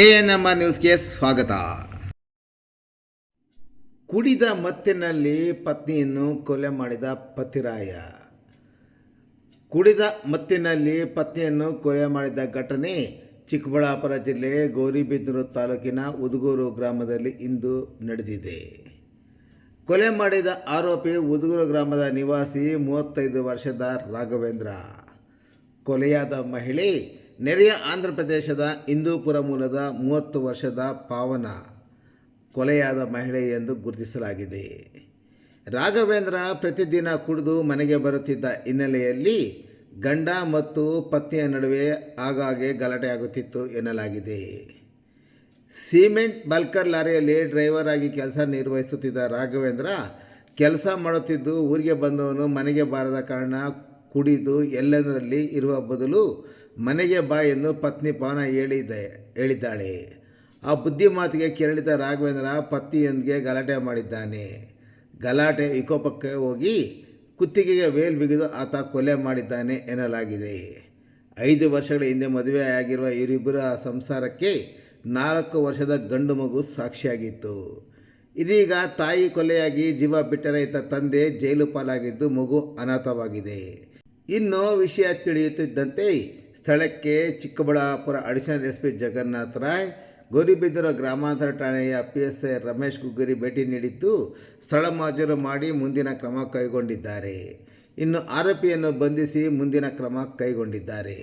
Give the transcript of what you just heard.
A N M R ನ್ಯೂಸ್ಗೆ ಸ್ವಾಗತ. ಕುಡಿದ ಮತ್ತಿನಲ್ಲಿ ಪತ್ನಿಯನ್ನು ಕೊಲೆ ಮಾಡಿದ ಪತಿರಾಯ. ಕುಡಿದ ಮತ್ತಿನಲ್ಲಿ ಪತ್ನಿಯನ್ನು ಕೊಲೆ ಮಾಡಿದ ಘಟನೆ ಚಿಕ್ಕಬಳ್ಳಾಪುರ ಜಿಲ್ಲೆ ಗೌರಿಬಿದನೂರು ತಾಲೂಕಿನ ಉದುಗೂರು ಗ್ರಾಮದಲ್ಲಿ ಇಂದು ನಡೆದಿದೆ. ಕೊಲೆ ಮಾಡಿದ ಆರೋಪಿ ಉದುಗೂರು ಗ್ರಾಮದ ನಿವಾಸಿ ಮೂವತ್ತೈದು ವರ್ಷದ ರಾಘವೇಂದ್ರ. ಕೊಲೆಯಾದ ಮಹಿಳೆ ನೆರೆಯ ಆಂಧ್ರ ಪ್ರದೇಶದ ಹಿಂದೂಪುರ ಮೂಲದ ಮೂವತ್ತು ವರ್ಷದ ಪಾವನ ಕೊಲೆಯಾದ ಮಹಿಳೆ ಎಂದು ಗುರುತಿಸಲಾಗಿದೆ. ರಾಘವೇಂದ್ರ ಪ್ರತಿದಿನ ಕುಡಿದು ಮನೆಗೆ ಬರುತ್ತಿದ್ದ ಹಿನ್ನೆಲೆಯಲ್ಲಿ ಗಂಡ ಮತ್ತು ಪತ್ನಿಯ ನಡುವೆ ಆಗಾಗ್ಗೆ ಗಲಾಟೆ ಆಗುತ್ತಿತ್ತು ಎನ್ನಲಾಗಿದೆ. ಸಿಮೆಂಟ್ ಬಲ್ಕರ್ ಲಾರಿಯಲ್ಲಿ ಡ್ರೈವರ್ ಆಗಿ ಕೆಲಸ ನಿರ್ವಹಿಸುತ್ತಿದ್ದ ರಾಘವೇಂದ್ರ ಕೆಲಸ ಮಾಡುತ್ತಿದ್ದು ಊರಿಗೆ ಬಂದವನು ಮನೆಗೆ ಬಾರದ ಕಾರಣ ಕುಡಿದು ಎಲ್ಲೆಂದರಲ್ಲಿ ಇರುವ ಬದಲು ಮನೆಗೆ ಬಾ ಎಂದು ಪತ್ನಿ ಪಾನ ಹೇಳಿದೆ, ಹೇಳಿದ್ದಾಳೆ. ಆ ಬುದ್ಧಿ ಮಾತಿಗೆ ಕೆರಳಿದ ರಾಘವೇಂದ್ರ ಪತ್ನಿಯೊಂದಿಗೆ ಗಲಾಟೆ ಮಾಡಿದ್ದಾನೆ. ಗಲಾಟೆ ವಿಕೋಪಕ್ಕೆ ಹೋಗಿ ಕುತ್ತಿಗೆಗೆ ವೇಲ್ ಬಿಗಿದು ಆತ ಕೊಲೆ ಮಾಡಿದ್ದಾನೆ ಎನ್ನಲಾಗಿದೆ. ಐದು ವರ್ಷಗಳ ಹಿಂದೆ ಮದುವೆಯಾಗಿರುವ ಇವರಿಬ್ಬರ ಸಂಸಾರಕ್ಕೆ ನಾಲ್ಕು ವರ್ಷದ ಗಂಡು ಮಗು ಸಾಕ್ಷಿಯಾಗಿತ್ತು. ಇದೀಗ ತಾಯಿ ಕೊಲೆಯಾಗಿ ಜೀವ ಬಿಟ್ಟರೆ ರೈತ ತಂದೆ ಜೈಲು ಪಾಲಾಗಿದ್ದು ಮಗು ಅನಾಥವಾಗಿದೆ. ಇನ್ನು ವಿಷಯ ತಿಳಿಯುತ್ತಿದ್ದಂತೆ ಸ್ಥಳಕ್ಕೆ Chikkaballapur additional S P Jagannath Rai, Gauribidanur ಗ್ರಾಮಾಂತರ ಠಾಣೆಯ P S I Ramesh Guggari ಭೇಟಿ ನೀಡಿದ್ದು, ಸ್ಥಳ ಮಾಜೂರು ಮಾಡಿ ಮುಂದಿನ ಕ್ರಮ ಕೈಗೊಂಡಿದ್ದಾರೆ. ಇನ್ನು ಆರೋಪಿಯನ್ನು ಬಂಧಿಸಿ ಮುಂದಿನ ಕ್ರಮ ಕೈಗೊಂಡಿದ್ದಾರೆ.